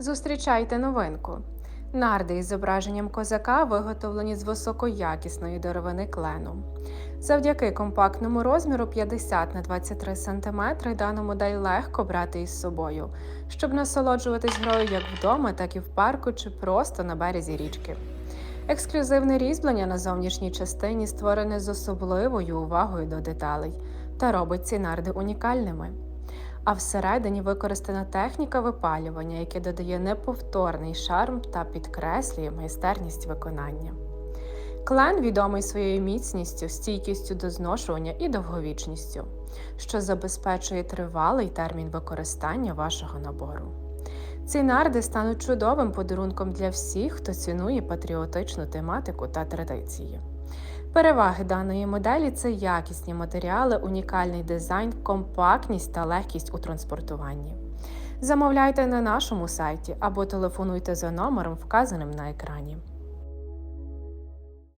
Зустрічайте новинку. Нарди із зображенням козака виготовлені з високоякісної деревини клену. Завдяки компактному розміру 50 на 23 см дану модель легко брати із собою, щоб насолоджуватись грою як вдома, так і в парку чи просто на березі річки. Ексклюзивне різьблення на зовнішній частині створене з особливою увагою до деталей та робить ці нарди унікальними. А всередині використана техніка випалювання, яке додає неповторний шарм та підкреслює майстерність виконання. Клен відомий своєю міцністю, стійкістю до зношування і довговічністю, що забезпечує тривалий термін використання вашого набору. Ці нарди стануть чудовим подарунком для всіх, хто цінує патріотичну тематику та традиції. Переваги даної моделі це якісні матеріали, унікальний дизайн, компактність та легкість у транспортуванні. Замовляйте на нашому сайті або телефонуйте за номером, вказаним на екрані.